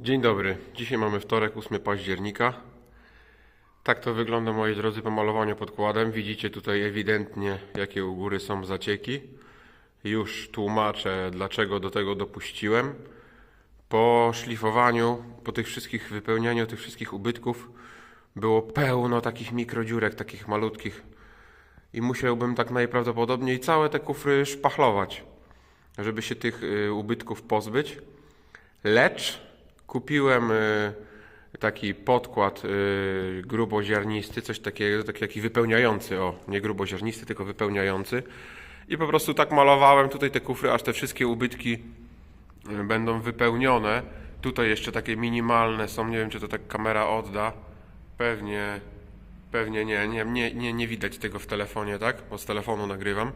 Dzień dobry. Dzisiaj mamy wtorek, 8 października. Tak to wygląda, moi drodzy, po malowaniu podkładem. Widzicie tutaj ewidentnie, jakie u góry są zacieki. Już tłumaczę, dlaczego do tego dopuściłem. Po szlifowaniu, po tych wszystkich wypełnianiu tych wszystkich ubytków było pełno takich mikrodziurek, takich malutkich. I musiałbym tak najprawdopodobniej całe te kufry szpachlować, żeby się tych y, ubytków pozbyć. Lecz kupiłem y, taki podkład y, gruboziarnisty, coś takiego, taki, taki wypełniający, o, nie gruboziarnisty, tylko wypełniający. I po prostu tak malowałem tutaj te kufry, aż te wszystkie ubytki y, będą wypełnione. Tutaj jeszcze takie minimalne są, nie wiem czy to tak kamera odda. Pewnie, pewnie nie, nie, nie, nie, nie widać tego w telefonie, tak? Bo z telefonu nagrywam.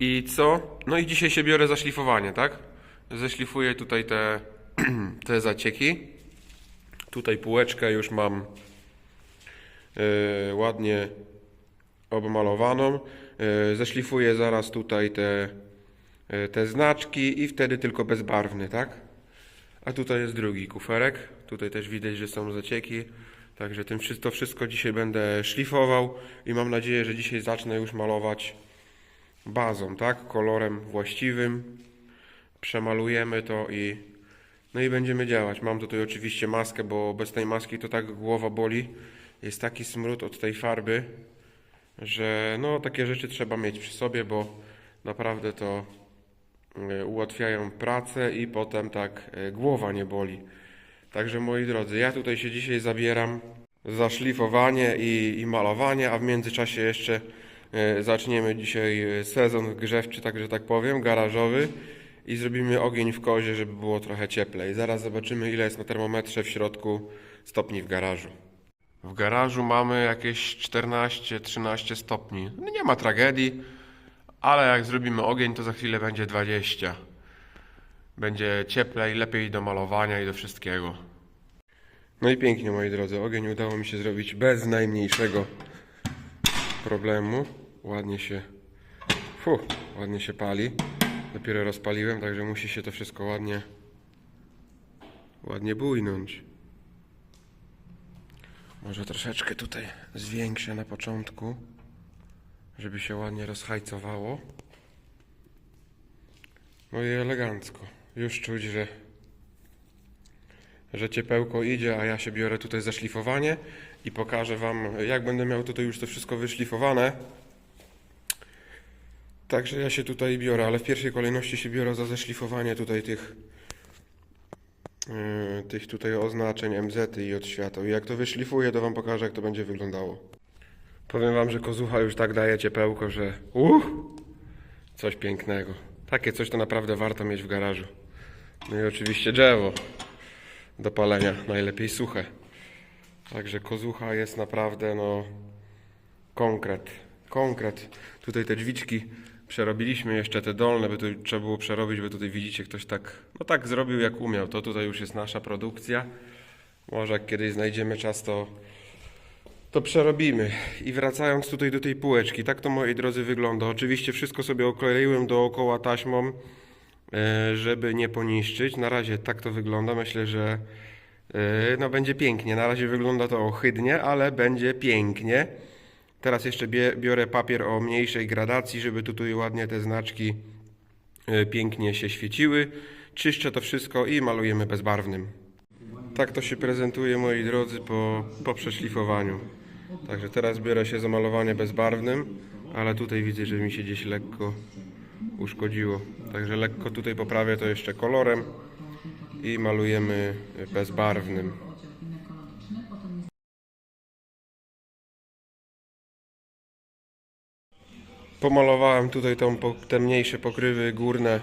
I co? No i dzisiaj się biorę za szlifowanie, tak? Zeszlifuję tutaj te, te zacieki. Tutaj półeczkę już mam e, ładnie obmalowaną. E, zeszlifuję zaraz tutaj te, e, te znaczki i wtedy tylko bezbarwny, tak? A tutaj jest drugi kuferek. Tutaj też widać, że są zacieki. Także tym to wszystko dzisiaj będę szlifował i mam nadzieję, że dzisiaj zacznę już malować bazą, tak? Kolorem właściwym. Przemalujemy to i no i będziemy działać. Mam tutaj oczywiście maskę, bo bez tej maski to tak głowa boli. Jest taki smród od tej farby, że no takie rzeczy trzeba mieć przy sobie, bo naprawdę to e, ułatwiają pracę i potem tak e, głowa nie boli. Także moi drodzy, ja tutaj się dzisiaj zabieram za szlifowanie i, i malowanie, a w międzyczasie jeszcze e, zaczniemy dzisiaj sezon grzewczy, tak że tak powiem, garażowy i zrobimy ogień w kozie, żeby było trochę cieplej. Zaraz zobaczymy ile jest na termometrze w środku stopni w garażu. W garażu mamy jakieś 14-13 stopni. No nie ma tragedii, ale jak zrobimy ogień, to za chwilę będzie 20. Będzie cieplej, lepiej do malowania i do wszystkiego. No i pięknie, moi drodzy. Ogień udało mi się zrobić bez najmniejszego problemu. Ładnie się, fu, ładnie się pali. Dopiero rozpaliłem, także musi się to wszystko ładnie, ładnie bujnąć. Może troszeczkę tutaj zwiększę na początku, żeby się ładnie rozhajcowało. No i elegancko. Już czuć, że, że ciepełko idzie, a ja się biorę tutaj za szlifowanie i pokażę Wam, jak będę miał tutaj już to wszystko wyszlifowane. Także ja się tutaj biorę, ale w pierwszej kolejności się biorę za zeszlifowanie tutaj tych yy, tych tutaj oznaczeń MZ i od światła. I jak to wyszlifuję, to Wam pokażę, jak to będzie wyglądało. Powiem Wam, że kozucha już tak daje ciepełko, że uch, coś pięknego. Takie coś to naprawdę warto mieć w garażu. No i oczywiście drzewo do palenia, najlepiej suche. Także kozucha jest naprawdę no konkret, konkret. Tutaj te drzwiczki przerobiliśmy jeszcze te dolne, by tu trzeba było przerobić, bo tutaj widzicie ktoś tak, no tak zrobił jak umiał. To tutaj już jest nasza produkcja. Może jak kiedyś znajdziemy czas, to to przerobimy. I wracając tutaj do tej półeczki, tak to moi drodzy wygląda. Oczywiście wszystko sobie okleiłem dookoła taśmą, e, żeby nie poniszczyć. Na razie tak to wygląda. Myślę, że e, no będzie pięknie. Na razie wygląda to ohydnie, ale będzie pięknie. Teraz jeszcze biorę papier o mniejszej gradacji, żeby tutaj ładnie te znaczki e, pięknie się świeciły. Czyszczę to wszystko i malujemy bezbarwnym. Tak to się prezentuje, moi drodzy, po, po przeszlifowaniu. Także teraz biorę się za malowanie bezbarwnym, ale tutaj widzę, że mi się gdzieś lekko uszkodziło. Także lekko tutaj poprawię to jeszcze kolorem i malujemy bezbarwnym. Pomalowałem tutaj tą, te mniejsze pokrywy górne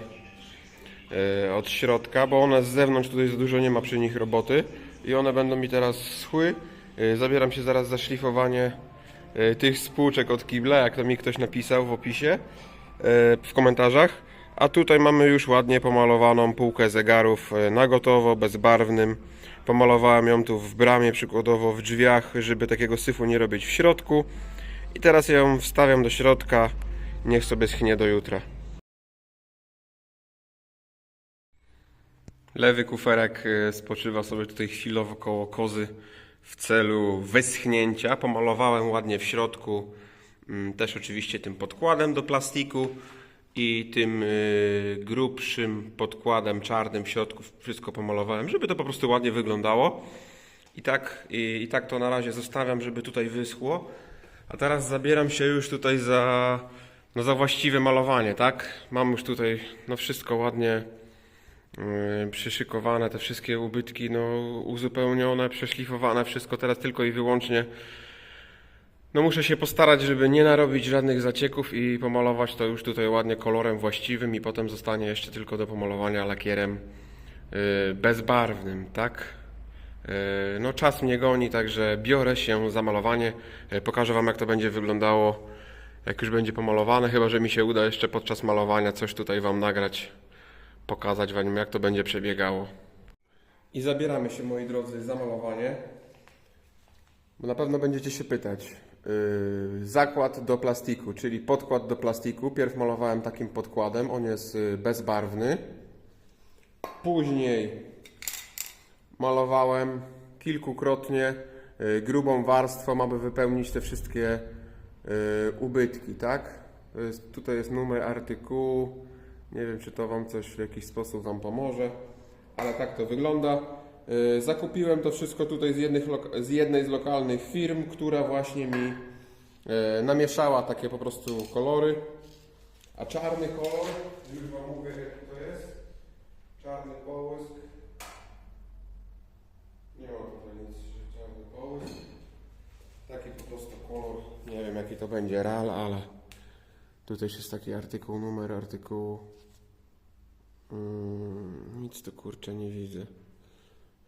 e, od środka, bo one z zewnątrz tutaj za dużo nie ma przy nich roboty i one będą mi teraz schły. E, Zabieram się zaraz za szlifowanie e, tych spółczek od kibla, jak to mi ktoś napisał w opisie, w komentarzach. A tutaj mamy już ładnie pomalowaną półkę zegarów na gotowo, bezbarwnym. Pomalowałem ją tu w bramie, przykładowo w drzwiach, żeby takiego syfu nie robić w środku. I teraz ją wstawiam do środka, niech sobie schnie do jutra. Lewy kuferek y, spoczywa sobie tutaj chwilowo koło kozy w celu wyschnięcia. Pomalowałem ładnie w środku, mm, też oczywiście tym podkładem do plastiku i tym y, grubszym podkładem czarnym w środku wszystko pomalowałem, żeby to po prostu ładnie wyglądało. I tak, i, i tak to na razie zostawiam, żeby tutaj wyschło. A teraz zabieram się już tutaj za, no za właściwe malowanie, tak? Mam już tutaj no wszystko ładnie yy, przyszykowane, te wszystkie ubytki no, uzupełnione, przeszlifowane, wszystko teraz tylko i wyłącznie. No muszę się postarać, żeby nie narobić żadnych zacieków i pomalować to już tutaj ładnie kolorem właściwym i potem zostanie jeszcze tylko do pomalowania lakierem yy, bezbarwnym, tak? Yy, No czas mnie goni, także biorę się za malowanie. Yy, Pokażę Wam jak to będzie wyglądało, jak już będzie pomalowane, chyba że mi się uda jeszcze podczas malowania coś tutaj Wam nagrać, pokazać Wam jak to będzie przebiegało. I zabieramy się moi drodzy za malowanie, bo na pewno będziecie się pytać. Yy, zakład do plastiku, czyli podkład do plastiku. Pierw malowałem takim podkładem, on jest yy, bezbarwny. Później malowałem kilkukrotnie y, grubą warstwą, aby wypełnić te wszystkie y, ubytki, tak? Jest, tutaj jest numer artykułu. Nie wiem, czy to Wam coś w jakiś sposób Wam pomoże, ale tak to wygląda. Y, Zakupiłem to wszystko tutaj z, z jednej z lokalnych firm, która właśnie mi y, namieszała takie po prostu kolory. A czarny kolor, już Wam mówię, jaki to jest. Czarny połysk. Nie ma tutaj nic, że czarny połysk. Taki po prostu kolor. Nie wiem jaki to będzie RAL, ale tutaj też jest taki artykuł, numer artykułu. Mm, nic tu kurczę nie widzę,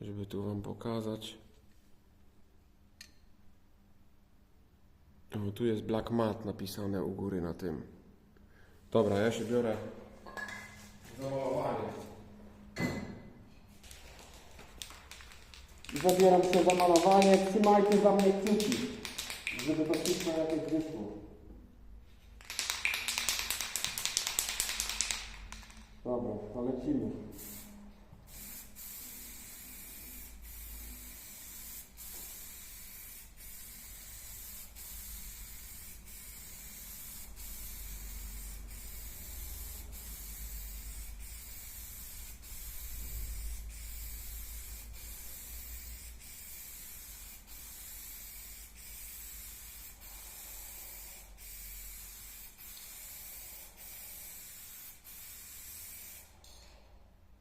żeby tu wam pokazać. O, tu jest Black Mat napisane u góry na tym. Dobra, ja się biorę za malowanie. Zabieram się za malowanie, trzymajcie za mnie kciuki, żeby to wszystko jakoś wyszło. Dobra, to lecimy.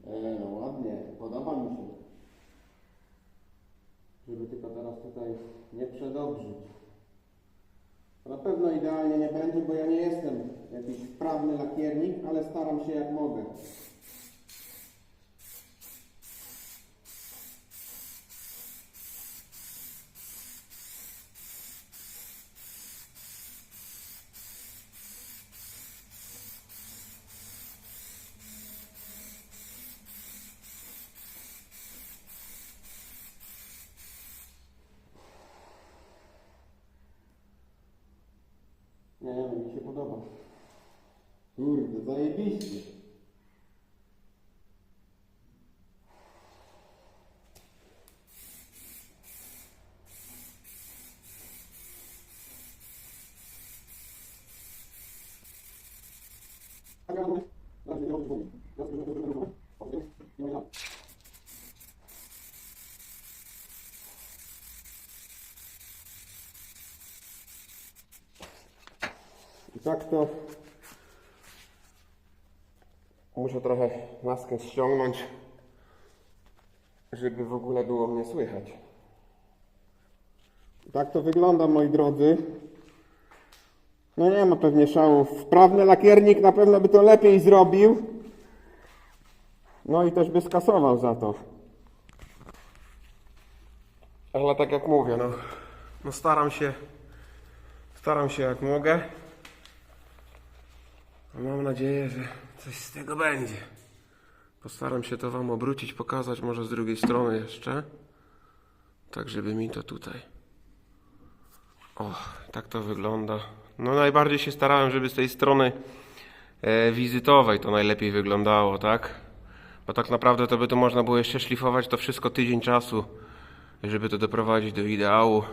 E, no ładnie, podoba mi się. Żeby tylko teraz tutaj nie przedobrzyć. Na pewno idealnie nie będzie, bo ja nie jestem jakiś wprawny lakiernik, ale staram się jak mogę. Mi się podoba. Kurde, zajebiście. I tak muszę trochę maskę ściągnąć, żeby w ogóle było mnie słychać. Tak to wygląda, moi drodzy. No nie ma pewnie szału. Wprawny lakiernik na pewno by to lepiej zrobił. No i też by skasował za to. Ale tak jak mówię, no, no staram się, staram się jak mogę. Mam nadzieję, że coś z tego będzie. Postaram się to Wam obrócić, pokazać może z drugiej strony jeszcze. Tak, żeby mi to tutaj. O, tak to wygląda. No najbardziej się starałem, żeby z tej strony e, wizytowej to najlepiej wyglądało, tak? Bo tak naprawdę to by to można było jeszcze szlifować to wszystko tydzień czasu, żeby to doprowadzić do ideału.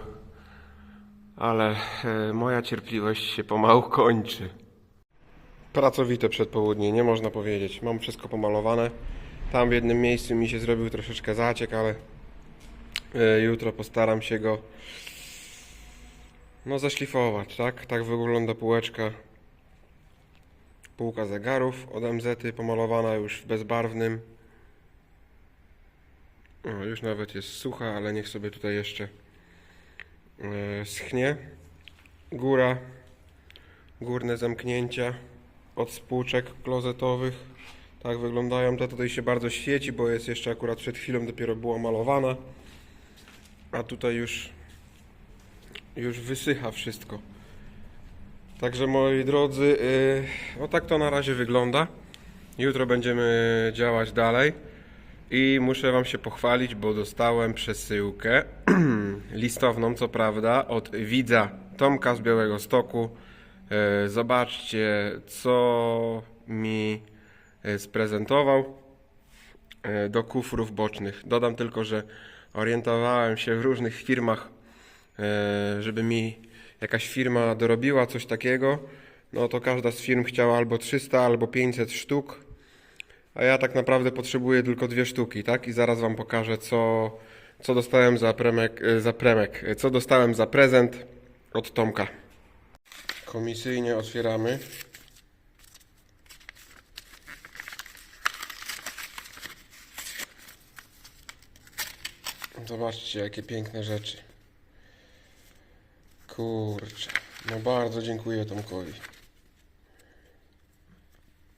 Ale e, moja cierpliwość się pomału kończy. Pracowite przedpołudnie, nie można powiedzieć. Mam wszystko pomalowane. Tam w jednym miejscu mi się zrobił troszeczkę zaciek, ale e, jutro postaram się go no zaszlifować, tak? Tak wygląda półeczka. Półka zegarów od MZ pomalowana już w bezbarwnym. O, już nawet jest sucha, ale niech sobie tutaj jeszcze e, schnie. Góra, górne zamknięcia od spółczek klozetowych. Tak wyglądają. Ta tutaj się bardzo świeci, bo jest jeszcze akurat przed chwilą dopiero była malowana. A tutaj już już wysycha wszystko. Także moi drodzy, yy, o tak to na razie wygląda. Jutro będziemy działać dalej. I muszę Wam się pochwalić, bo dostałem przesyłkę listowną, co prawda, od widza Tomka z Białego Stoku. E, Zobaczcie, co mi e, sprezentował e, do kufrów bocznych. Dodam tylko, że orientowałem się w różnych firmach, żeby mi jakaś firma dorobiła coś takiego. No to każda z firm chciała albo 300, albo 500 sztuk. A ja tak naprawdę potrzebuję tylko dwie sztuki, tak? I zaraz Wam pokażę, co, co dostałem za premek, za premek, co dostałem za prezent od Tomka. Komisyjnie otwieramy. Zobaczcie, jakie piękne rzeczy. Kurczę, no bardzo dziękuję Tomkowi.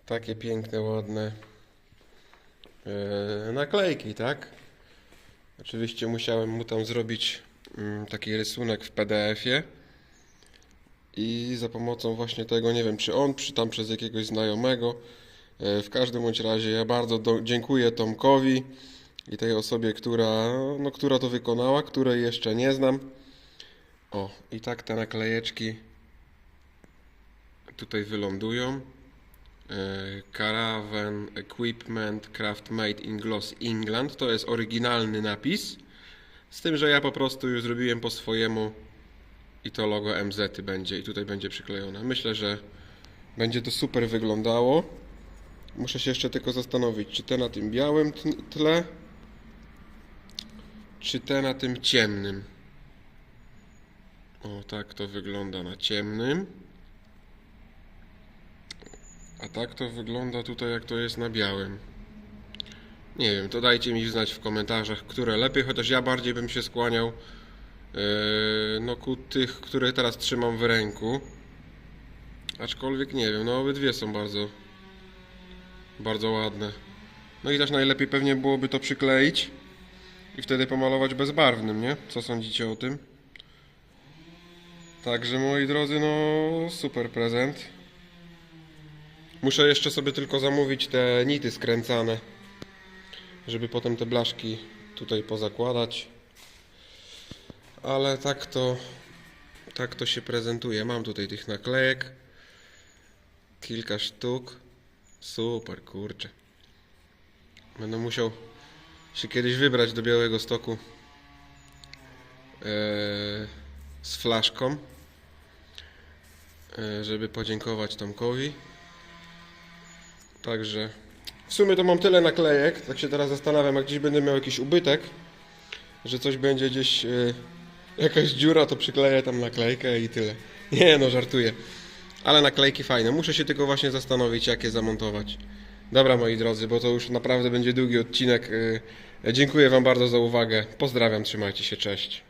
Takie piękne, ładne e, naklejki, tak? Oczywiście musiałem mu tam zrobić mm, taki rysunek w PDF-ie i za pomocą właśnie tego, nie wiem czy on, czy tam przez jakiegoś znajomego. E, W każdym bądź razie ja bardzo do, dziękuję Tomkowi i tej osobie, która, no, która to wykonała, której jeszcze nie znam. O, i tak te naklejeczki tutaj wylądują. E, Caravan Equipment Craft Made in Gloss England. To jest oryginalny napis. Z tym, że ja po prostu już zrobiłem po swojemu i to logo MZ będzie i tutaj będzie przyklejone. Myślę, że będzie to super wyglądało. Muszę się jeszcze tylko zastanowić, czy te na tym białym tle, czy te na tym ciemnym. O, tak to wygląda na ciemnym. A tak to wygląda tutaj, jak to jest na białym. Nie wiem, to dajcie mi znać w komentarzach, które lepiej, chociaż ja bardziej bym się skłaniał no ku tych, które teraz trzymam w ręku. Aczkolwiek nie wiem, no obydwie są bardzo bardzo ładne. No i też najlepiej pewnie byłoby to przykleić i wtedy pomalować bezbarwnym, nie? Co sądzicie o tym? Także moi drodzy, no super prezent. Muszę jeszcze sobie tylko zamówić te nity skręcane, żeby potem te blaszki tutaj pozakładać. Ale tak to tak to się prezentuje. Mam tutaj tych naklejek. Kilka sztuk. Super, kurczę. Będę musiał się kiedyś wybrać do Białego Stoku eee, z flaszką, eee, żeby podziękować Tomkowi. Także w sumie to mam tyle naklejek, tak się teraz zastanawiam, jak gdzieś będę miał jakiś ubytek, że coś będzie gdzieś, e, jakaś dziura, to przykleję tam naklejkę i tyle. Nie no, żartuję. Ale naklejki fajne. Muszę się tylko właśnie zastanowić, jak je zamontować. Dobra, moi drodzy, bo to już naprawdę będzie długi odcinek. E, Dziękuję Wam bardzo za uwagę. Pozdrawiam, trzymajcie się, cześć.